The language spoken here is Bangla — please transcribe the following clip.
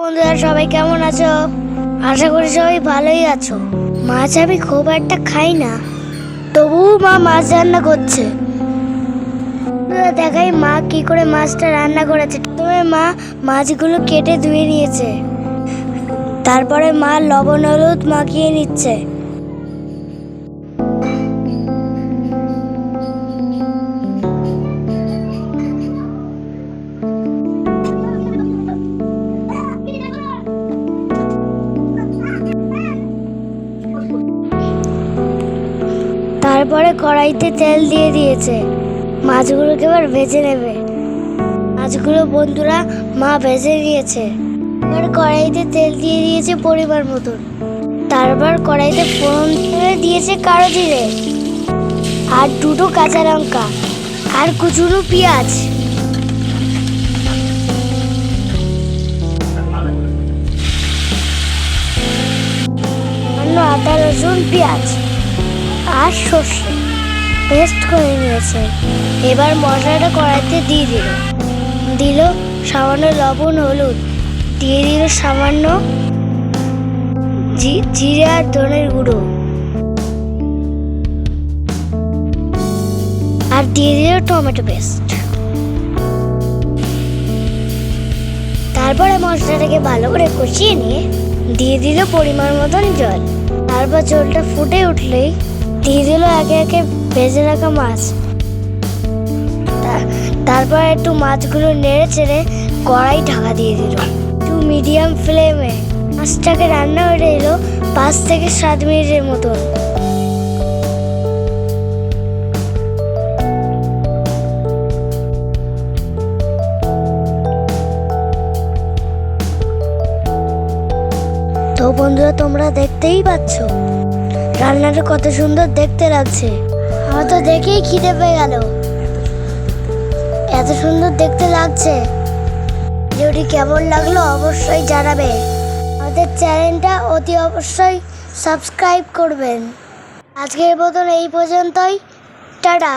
বন্ধুরা, সবাই কেমন আছো? আশা করি সবাই ভালোই আছো। মাছ আমি খুব একটা খাই না, তবুও মা মাছ রান্না করছে। দেখাই মা কি করে মাছটা রান্না করেছে। প্রথমে মা মাছগুলো কেটে ধুয়ে নিয়েছে। তারপরে মা লবণ, হলুদ মাখিয়ে নিচ্ছে। তারপরে কড়াইতে তেল দিয়ে দিয়েছে। মাছগুলোকে এবার ভেজে নেবে। মাছগুলো বন্ধুরা মা ভেজে নিয়েছে। এবার কড়াইতে তেল দিয়ে দিয়েছে পরিমাণ মতন তারপর কড়াইতে ফোড়ন করে দিয়েছে কালো জিরে। আর দুটো কাঁচা লঙ্কা। আর কুচুনো পেঁয়াজ। আদা রসুন পেঁয়াজ। আর সর্ষে পেস্ট করে নিয়েছে। এবার মশলাটা কড়াইতে দিয়ে দিল। দিল সামান্য লবণ, হলুদ। দিয়ে দিল সামান্য জিরে আর ধনের গুঁড়ো। আর দিয়ে দিল টমেটো পেস্ট। তারপরে মশলাটাকে ভালো করে কষিয়ে নিয়ে দিয়ে দিল পরিমাণ মতন জল। তারপর জলটা ফুটে উঠলেই দিয়ে দিল একে একে ভেজে রাখা মাছ। তারপর একটু মাছগুলো নেড়ে চেড়ে কড়াই ঢাকা দিয়ে দিল। একটু মিডিয়াম ফ্লেমে মাছটাকে রান্না হয়ে এলো পাঁচ থেকে সাত মিনিটের মতো। তো বন্ধুরা, তোমরা দেখতেই পাচ্ছ। রান্নাটা কত সুন্দর দেখতে লাগছে। আমার তো দেখেই খিদে পেয়ে গেল। এত সুন্দর দেখতে লাগছে। ভিডিওটি কেমন লাগল অবশ্যই জানাবে। আমাদের চ্যানেলটা অতি অবশ্যই সাবস্ক্রাইব করবেন। আজকের মতন এই পর্যন্তই। টাটা।